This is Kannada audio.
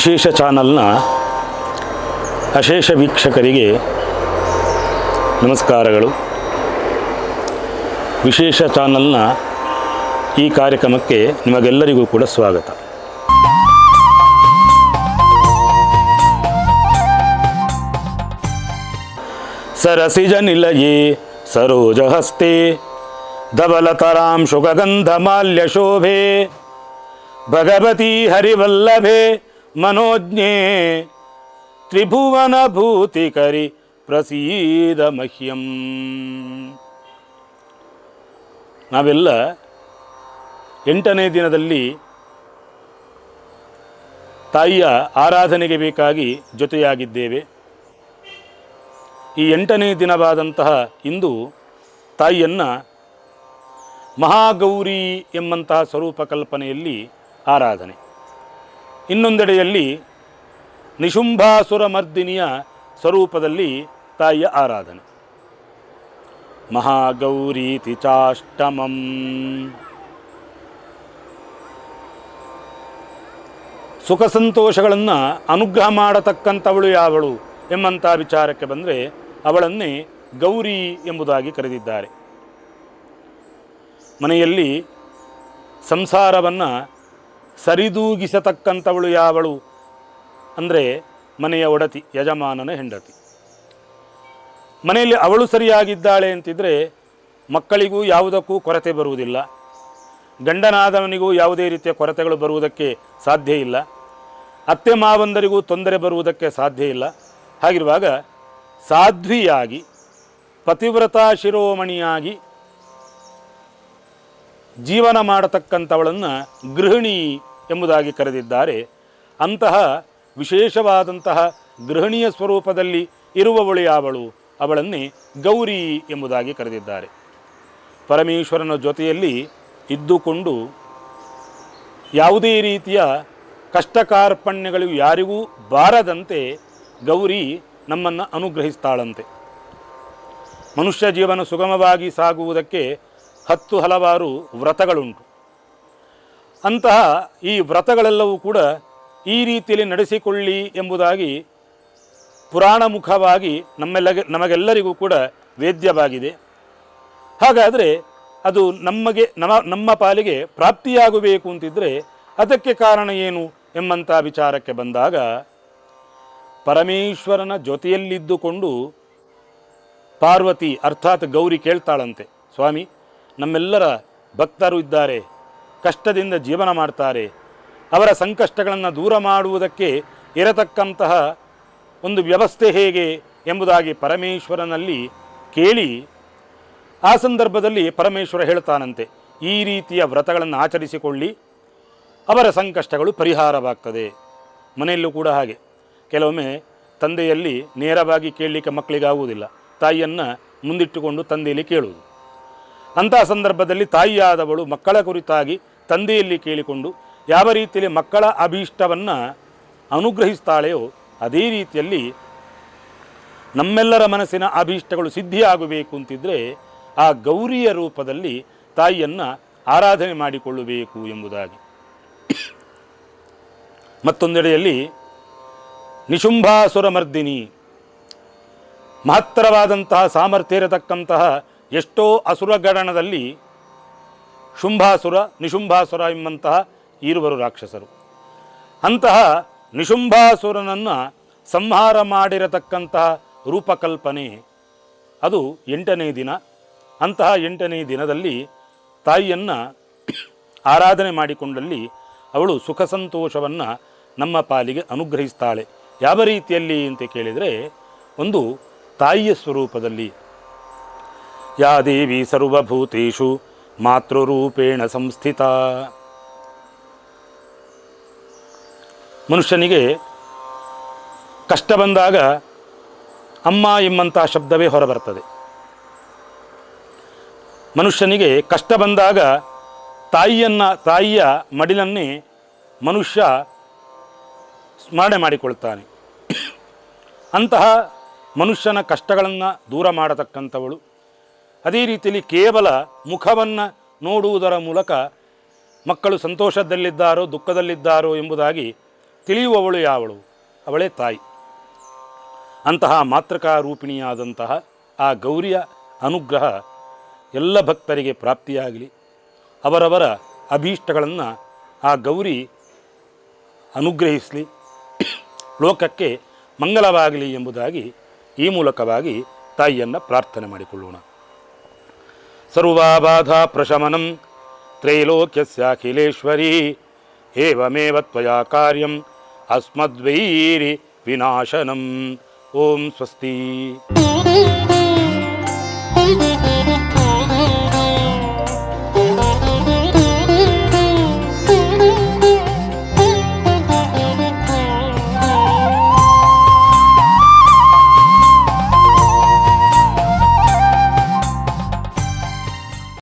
ವಿಶೇಷ ಚಾನಲ್ನ ಅಶೇಷ ವೀಕ್ಷಕರಿಗೆ ನಮಸ್ಕಾರಗಳು. ವಿಶೇಷ ಚಾನಲ್ನ ಈ ಕಾರ್ಯಕ್ರಮಕ್ಕೆ ನಿಮಗೆಲ್ಲರಿಗೂ ಕೂಡ ಸ್ವಾಗತ. ಸರಸಿಜ ನಿಲಯೇ ಸರೋಜ ಹಸ್ತೆ ಧವಲತರಾಂ ಶುಗಗಂಧ ಮಾಲ್ಯ ಶೋಭೆ ಭಗವತಿ ಹರಿವಲ್ಲಭೆ ಮನೋಜ್ಞೆ ತ್ರಿಭುವನ ಭೂತಿಕರಿ ಪ್ರಸೀದ ಮಹ್ಯಂ. ನಾವೆಲ್ಲ ಎಂಟನೇ ದಿನದಲ್ಲಿ ತಾಯಿಯ ಆರಾಧನೆಗೆ ಬೇಕಾಗಿ ಜೊತೆಯಾಗಿದ್ದೇವೆ. ಈ ಎಂಟನೇ ದಿನವಾದಂತಹ ಇಂದು ತಾಯಿಯನ್ನು ಮಹಾಗೌರಿ ಎಂಬಂತಹ ಸ್ವರೂಪ ಕಲ್ಪನೆಯಲ್ಲಿ ಆರಾಧನೆ. ಇನ್ನೊಂದೆಡೆಯಲ್ಲಿ ನಿಶುಂಭಾಸುರ ಮರ್ದಿನಿಯ ಸ್ವರೂಪದಲ್ಲಿ ತಾಯಿಯ ಆರಾಧನೆ. ಮಹಾಗೌರೀತಿ ಚಾಷ್ಟಮಂ ಸುಖ ಸಂತೋಷಗಳನ್ನು ಅನುಗ್ರಹ ಮಾಡತಕ್ಕಂಥವಳು ಯಾವಳು ಎಂಬಂಥ ವಿಚಾರಕ್ಕೆ ಬಂದರೆ ಅವಳನ್ನೇ ಗೌರಿ ಎಂಬುದಾಗಿ ಕರೆದಿದ್ದಾರೆ. ಮನೆಯಲ್ಲಿ ಸಂಸಾರವನ್ನು ಸರಿದೂಗಿಸತಕ್ಕಂಥವಳು ಯಾವಳು? ಅಂದರೆ ಮನೆಯ ಒಡತಿ, ಯಜಮಾನನ ಹೆಂಡತಿ. ಮನೆಯಲ್ಲಿ ಅವಳು ಸರಿಯಾಗಿದ್ದಾಳೆ ಅಂತಿದ್ದರೆ ಮಕ್ಕಳಿಗೂ ಯಾವುದಕ್ಕೂ ಕೊರತೆ ಬರುವುದಿಲ್ಲ. ಗಂಡನಾದವನಿಗೂ ಯಾವುದೇ ರೀತಿಯ ಕೊರತೆಗಳು ಬರುವುದಕ್ಕೆ ಸಾಧ್ಯ ಇಲ್ಲ. ಅತ್ತೆ ಮಾವಂದರಿಗೂ ತೊಂದರೆ ಬರುವುದಕ್ಕೆ ಸಾಧ್ಯ ಇಲ್ಲ. ಹಾಗಿರುವಾಗ ಸಾಧ್ವಿಯಾಗಿ, ಪತಿವ್ರತಾ ಶಿರೋಮಣಿಯಾಗಿ ಜೀವನ ಮಾಡತಕ್ಕಂಥವಳನ್ನು ಗೃಹಿಣಿ ಎಂಬುದಾಗಿ ಕರೆದಿದ್ದಾರೆ. ಅಂತಹ ವಿಶೇಷವಾದಂತಹ ಗೃಹಿಣಿಯ ಸ್ವರೂಪದಲ್ಲಿ ಇರುವವಳು ಯಾವಳು ಅವಳನ್ನೇ ಗೌರಿ ಎಂಬುದಾಗಿ ಕರೆದಿದ್ದಾರೆ. ಪರಮೇಶ್ವರನ ಜೊತೆಯಲ್ಲಿ ಇದ್ದುಕೊಂಡು ಯಾವುದೇ ರೀತಿಯ ಕಷ್ಟ ಕಾರ್ಪಣ್ಯಗಳು ಯಾರಿಗೂ ಬಾರದಂತೆ ಗೌರಿ ನಮ್ಮನ್ನು ಅನುಗ್ರಹಿಸ್ತಾಳಂತೆ. ಮನುಷ್ಯ ಜೀವನ ಸುಗಮವಾಗಿ ಸಾಗುವುದಕ್ಕೆ ಹತ್ತು ಹಲವಾರು ವ್ರತಗಳುಂಟು. ಅಂತಹ ಈ ವ್ರತಗಳೆಲ್ಲವೂ ಕೂಡ ಈ ರೀತಿಯಲ್ಲಿ ನಡೆಸಿಕೊಳ್ಳಿ ಎಂಬುದಾಗಿ ಪುರಾಣ ಮುಖವಾಗಿ ನಮ್ಮೆಲ್ಲಗೆ ನಮಗೆಲ್ಲರಿಗೂ ಕೂಡ ವೇದ್ಯವಾಗಿದೆ. ಹಾಗಾದರೆ ಅದು ನಮಗೆ ನಮ್ಮ ನಮ್ಮ ಪಾಲಿಗೆ ಪ್ರಾಪ್ತಿಯಾಗಬೇಕು ಅಂತಿದ್ದರೆ ಅದಕ್ಕೆ ಕಾರಣ ಏನು ಎಂಬಂಥ ವಿಚಾರಕ್ಕೆ ಬಂದಾಗ ಪರಮೇಶ್ವರನ ಜೊತೆಯಲ್ಲಿದ್ದುಕೊಂಡು ಪಾರ್ವತಿ ಅರ್ಥಾತ್ ಗೌರಿ ಕೇಳ್ತಾಳಂತೆ. ಸ್ವಾಮಿ, ನಮ್ಮೆಲ್ಲರ ಭಕ್ತರು ಇದ್ದಾರೆ. ಕಷ್ಟದಿಂದ ಜೀವನ ಮಾಡ್ತಾರೆ. ಅವರ ಸಂಕಷ್ಟಗಳನ್ನು ದೂರ ಮಾಡುವುದಕ್ಕೆ ಇರತಕ್ಕಂತಹ ಒಂದು ವ್ಯವಸ್ಥೆ ಹೇಗೆ ಎಂಬುದಾಗಿ ಪರಮೇಶ್ವರನಲ್ಲಿ ಕೇಳಿ ಆ ಸಂದರ್ಭದಲ್ಲಿ ಪರಮೇಶ್ವರ ಹೇಳ್ತಾನಂತೆ, ಈ ರೀತಿಯ ವ್ರತಗಳನ್ನು ಆಚರಿಸಿಕೊಳ್ಳಿ, ಅವರ ಸಂಕಷ್ಟಗಳು ಪರಿಹಾರವಾಗ್ತದೆ. ಮನೆಯಲ್ಲೂ ಕೂಡ ಹಾಗೆ. ಕೆಲವೊಮ್ಮೆ ತಂದೆಯಲ್ಲಿ ನೇರವಾಗಿ ಕೇಳಲಿಕ್ಕೆ ಮಕ್ಕಳಿಗಾಗುವುದಿಲ್ಲ. ತಾಯಿಯನ್ನು ಮುಂದಿಟ್ಟುಕೊಂಡು ತಂದೆಯಲ್ಲಿ ಕೇಳುವುದು. ಅಂತಹ ಸಂದರ್ಭದಲ್ಲಿ ತಾಯಿಯಾದವಳು ಮಕ್ಕಳ ಕುರಿತಾಗಿ ತಂದೆಯಲ್ಲಿ ಕೇಳಿಕೊಂಡು ಯಾವ ರೀತಿಯಲ್ಲಿ ಮಕ್ಕಳ ಅಭೀಷ್ಟವನ್ನು ಅನುಗ್ರಹಿಸ್ತಾಳೆಯೋ ಅದೇ ರೀತಿಯಲ್ಲಿ ನಮ್ಮೆಲ್ಲರ ಮನಸ್ಸಿನ ಅಭೀಷ್ಟಗಳು ಸಿದ್ಧಿಯಾಗಬೇಕು ಅಂತಿದ್ದರೆ ಆ ಗೌರಿಯ ರೂಪದಲ್ಲಿ ತಾಯಿಯನ್ನು ಆರಾಧನೆ ಮಾಡಿಕೊಳ್ಳಬೇಕು ಎಂಬುದಾಗಿ. ಮತ್ತೊಂದೆಡೆಯಲ್ಲಿ ನಿಶುಂಭಾಸುರ ಮರ್ದಿನಿ ಮಹತ್ತರವಾದಂತಹ ಸಾಮರ್ಥ್ಯ ಇರತಕ್ಕಂತಹ ಎಷ್ಟೋ ಅಸುರಗಣದಲ್ಲಿ ಶುಂಭಾಸುರ, ನಿಶುಂಭಾಸುರ ಎಂಬಂತಹ ಈರುವರು ರಾಕ್ಷಸರು. ಅಂತಹ ನಿಶುಂಭಾಸುರನನ್ನು ಸಂಹಾರ ಮಾಡಿರತಕ್ಕಂತಹ ರೂಪಕಲ್ಪನೆ ಅದು ಎಂಟನೇ ದಿನ. ಅಂತಹ ಎಂಟನೇ ದಿನದಲ್ಲಿ ತಾಯಿಯನ್ನು ಆರಾಧನೆ ಮಾಡಿಕೊಂಡಲ್ಲಿ ಅವಳು ಸುಖ ಸಂತೋಷವನ್ನು ನಮ್ಮ ಪಾಲಿಗೆ ಅನುಗ್ರಹಿಸ್ತಾಳೆ. ಯಾವ ರೀತಿಯಲ್ಲಿ ಅಂತ ಕೇಳಿದರೆ ಒಂದು ತಾಯಿಯ ಸ್ವರೂಪದಲ್ಲಿ, ಯಾ ದೇವಿ ಸರ್ವಭೂತೇಷು ಮಾತೃರೂಪೇಣ ಸಂಸ್ಥಿತ. ಮನುಷ್ಯನಿಗೆ ಕಷ್ಟ ಬಂದಾಗ ಅಮ್ಮ ಎಂಬಂತಹ ಶಬ್ದವೇ ಹೊರಬರ್ತದೆ. ಮನುಷ್ಯನಿಗೆ ಕಷ್ಟ ಬಂದಾಗ ತಾಯಿಯನ್ನು, ತಾಯಿಯ ಮಡಿಲನ್ನೇ ಮನುಷ್ಯ ಸ್ಮರಣೆ ಮಾಡಿಕೊಳ್ತಾನೆ. ಅಂತಹ ಮನುಷ್ಯನ ಕಷ್ಟಗಳನ್ನು ದೂರ ಮಾಡತಕ್ಕಂಥವಳು ಅದೇ ರೀತಿಯಲ್ಲಿ ಕೇವಲ ಮುಖವನ್ನು ನೋಡುವುದರ ಮೂಲಕ ಮಕ್ಕಳು ಸಂತೋಷದಲ್ಲಿದ್ದಾರೋ, ದುಃಖದಲ್ಲಿದ್ದಾರೋ ಎಂಬುದಾಗಿ ತಿಳಿಯುವವಳು ಯಾವಳು? ಅವಳೇ ತಾಯಿ. ಅಂತಹ ಮಾತೃಕಾ ರೂಪಿಣಿಯಾದಂತಹ ಆ ಗೌರಿಯ ಅನುಗ್ರಹ ಎಲ್ಲ ಭಕ್ತರಿಗೆ ಪ್ರಾಪ್ತಿಯಾಗಲಿ. ಅವರವರ ಅಭೀಷ್ಟಗಳನ್ನು ಆ ಗೌರಿ ಅನುಗ್ರಹಿಸಲಿ. ಲೋಕಕ್ಕೆ ಮಂಗಲವಾಗಲಿ ಎಂಬುದಾಗಿ ಈ ಮೂಲಕವಾಗಿ ತಾಯಿಯನ್ನು ಪ್ರಾರ್ಥನೆ ಮಾಡಿಕೊಳ್ಳೋಣ. సర్వాబాధాప్రశమనం త్రైలోక్యస్యాఖిలేశ్వరీ ఏమేవ త్వయా కార్యం అస్మద్వైరి వినాశనం. ఓం స్వస్తి.